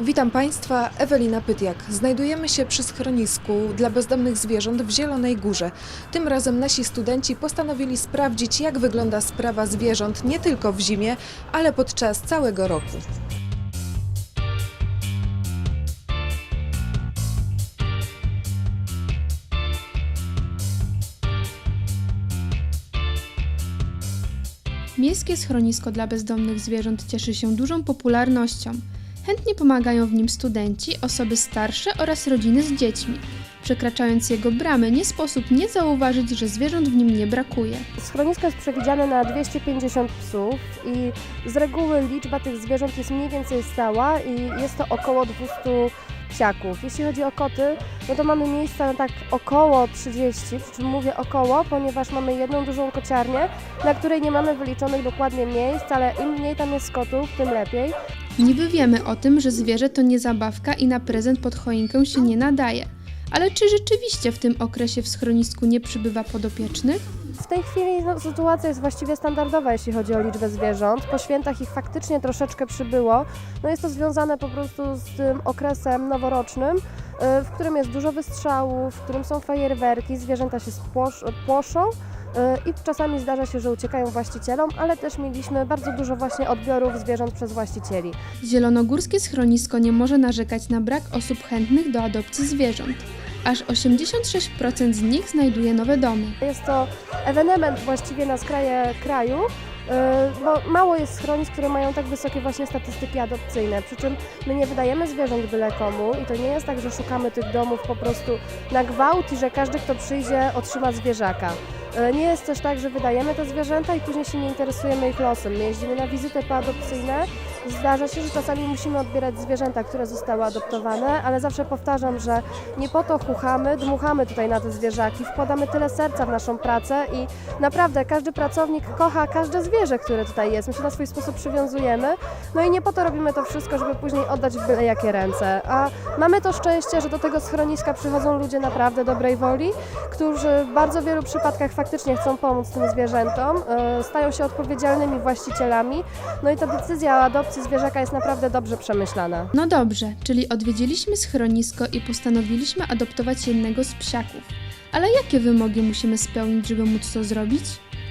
Witam Państwa, Ewelina Pytiak. Znajdujemy się przy schronisku dla bezdomnych zwierząt w Zielonej Górze. Tym razem nasi studenci postanowili sprawdzić, jak wygląda sprawa zwierząt nie tylko w zimie, ale podczas całego roku. Miejskie schronisko dla bezdomnych zwierząt cieszy się dużą popularnością. Chętnie pomagają w nim studenci, osoby starsze oraz rodziny z dziećmi. Przekraczając jego bramy, nie sposób nie zauważyć, że zwierząt w nim nie brakuje. Schronisko jest przewidziane na 250 psów i z reguły liczba tych zwierząt jest mniej więcej stała i jest to około 200 psiaków. Jeśli chodzi o koty, no to mamy miejsca na tak około 30, przy czym mówię około, ponieważ mamy jedną dużą kociarnię, na której nie mamy wyliczonych dokładnie miejsc, ale im mniej tam jest kotów, tym lepiej. Niby wiemy o tym, że zwierzę to nie zabawka i na prezent pod choinkę się nie nadaje. Ale czy rzeczywiście w tym okresie w schronisku nie przybywa podopiecznych? W tej chwili no, sytuacja jest właściwie standardowa, jeśli chodzi o liczbę zwierząt. Po świętach ich faktycznie troszeczkę przybyło. No jest to związane po prostu z tym okresem noworocznym, y, w którym jest dużo wystrzałów, w którym są fajerwerki, zwierzęta się spłosz, płoszą. Y, I czasami zdarza się, że uciekają właścicielom, ale też mieliśmy bardzo dużo właśnie odbiorów zwierząt przez właścicieli. Zielonogórskie schronisko nie może narzekać na brak osób chętnych do adopcji zwierząt. Aż 86% z nich znajduje nowe domy. Jest to ewenement właściwie na skraje kraju, yy, bo mało jest schronisk, które mają tak wysokie właśnie statystyki adopcyjne. Przy czym my nie wydajemy zwierząt byle komu i to nie jest tak, że szukamy tych domów po prostu na gwałt i że każdy, kto przyjdzie, otrzyma zwierzaka. Yy, Nie jest też tak, że wydajemy te zwierzęta i później się nie interesujemy ich losem. My jeździmy na wizyty poadopcyjne. Zdarza się, że czasami musimy odbierać zwierzęta, które zostały adoptowane, ale zawsze powtarzam, że nie po to chuchamy, dmuchamy tutaj na te zwierzaki, wkładamy tyle serca w naszą pracę i naprawdę każdy pracownik kocha każde zwierzę, które tutaj jest. My się na swój sposób przywiązujemy, no i nie po to robimy to wszystko, żeby później oddać w byle jakie ręce. A mamy to szczęście, że do tego schroniska przychodzą ludzie naprawdę dobrej woli, którzy w bardzo wielu przypadkach faktycznie chcą pomóc tym zwierzętom, e, stają się odpowiedzialnymi właścicielami, no i ta decyzja o adopcji zwierzaka jest naprawdę dobrze przemyślana. No dobrze, czyli odwiedziliśmy schronisko i postanowiliśmy adoptować jednego z psiaków. Ale jakie wymogi musimy spełnić, żeby móc to zrobić?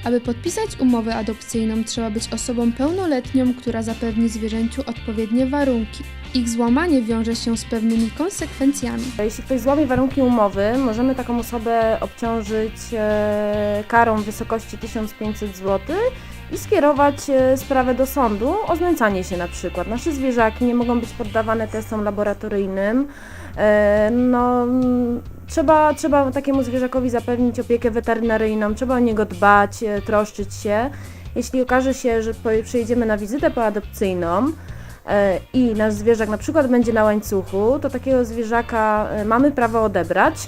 Aby podpisać umowę adopcyjną, trzeba być osobą pełnoletnią, która zapewni zwierzęciu odpowiednie warunki. Ich złamanie wiąże się z pewnymi konsekwencjami. Jeśli ktoś złamie warunki umowy, możemy taką osobę obciążyć e, karą w wysokości 1500 zł i skierować e, sprawę do sądu o znęcanie się na przykład. Nasze zwierzaki nie mogą być poddawane testom laboratoryjnym. E, No, mm, trzeba, trzeba takiemu zwierzakowi zapewnić opiekę weterynaryjną, trzeba o niego dbać, e, troszczyć się. Jeśli okaże się, że przyjedziemy na wizytę poadopcyjną, i nasz zwierzak na przykład będzie na łańcuchu, to takiego zwierzaka mamy prawo odebrać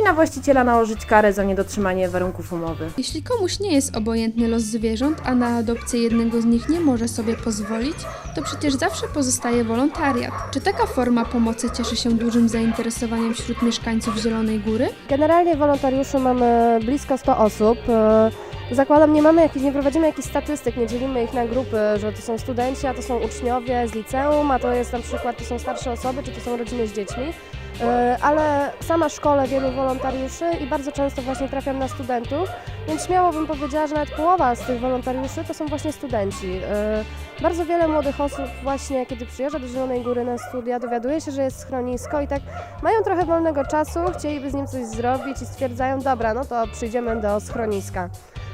i na właściciela nałożyć karę za niedotrzymanie warunków umowy. Jeśli komuś nie jest obojętny los zwierząt, a na adopcję jednego z nich nie może sobie pozwolić, to przecież zawsze pozostaje wolontariat. Czy taka forma pomocy cieszy się dużym zainteresowaniem wśród mieszkańców Zielonej Góry? Generalnie wolontariuszy mamy blisko 100 osób. E, Zakładam, nie mamy jakichś, nie prowadzimy jakichś statystyk, nie dzielimy ich na grupy, że to są studenci, a to są uczniowie z liceum, a to jest na przykład, to są starsze osoby, czy to są rodziny z dziećmi. E, Ale sama szkole wielu wolontariuszy i bardzo często właśnie trafiam na studentów, więc śmiało bym powiedziała, że nawet połowa z tych wolontariuszy to są właśnie studenci. E, Bardzo wiele młodych osób właśnie, kiedy przyjeżdża do Zielonej Góry na studia, dowiaduje się, że jest schronisko i tak mają trochę wolnego czasu, chcieliby z nim coś zrobić i stwierdzają, dobra, no to przyjdziemy do schroniska.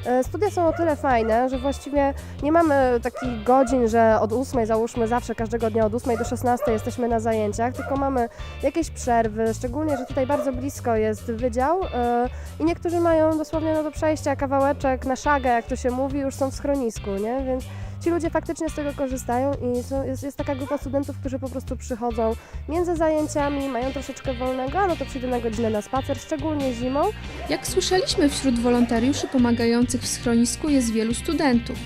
E, Studia są o tyle fajne, że właściwie nie mamy takich godzin, że od 8 załóżmy zawsze każdego dnia od 8 do 16 jesteśmy na zajęciach, tylko mamy jakieś przerwy, szczególnie, że tutaj bardzo blisko jest wydział e, i niektórzy mają dosłownie no, do przejścia kawałeczek na szagę, jak to się mówi, już są w schronisku, nie? Więc ci ludzie faktycznie z tego korzystają i są, jest, jest taka grupa studentów, którzy po prostu przychodzą między zajęciami, mają troszeczkę wolnego, a no to przyjdą na godzinę na spacer, szczególnie zimą. Jak słyszeliśmy, wśród wolontariuszy pomagających w schronisku jest wielu studentów.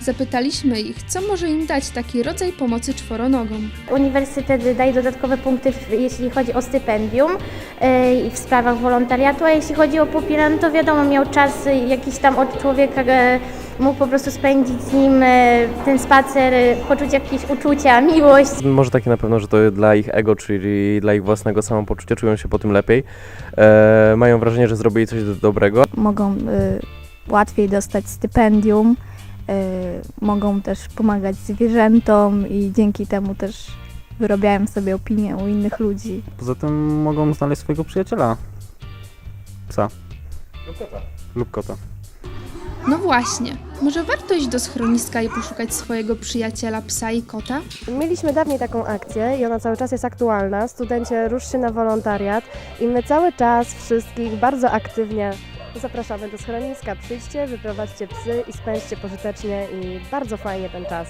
Zapytaliśmy ich, co może im dać taki rodzaj pomocy czworonogom. Uniwersytet daje dodatkowe punkty, jeśli chodzi o stypendium e, i w sprawach wolontariatu, a jeśli chodzi o pupila, no to wiadomo, miał czas jakiś tam od człowieka e, mógł po prostu spędzić z nim e, ten spacer, poczuć jakieś uczucia, miłość. Może takie na pewno, że to dla ich ego, czyli dla ich własnego samopoczucia, czują się po tym lepiej. E, mają wrażenie, że zrobili coś do- dobrego. mogą y, łatwiej dostać stypendium, y, mogą też pomagać zwierzętom i dzięki temu też wyrobiają sobie opinię u innych ludzi. Poza tym mogą znaleźć swojego przyjaciela. Psa. Lub kota. No właśnie, może warto iść do schroniska i poszukać swojego przyjaciela psa i kota? Mieliśmy dawniej taką akcję i ona cały czas jest aktualna. Studencie rusz się na wolontariat i my cały czas wszystkich bardzo aktywnie zapraszamy do schroniska. Przyjdźcie, wyprowadźcie psy i spędźcie pożytecznie i bardzo fajnie ten czas.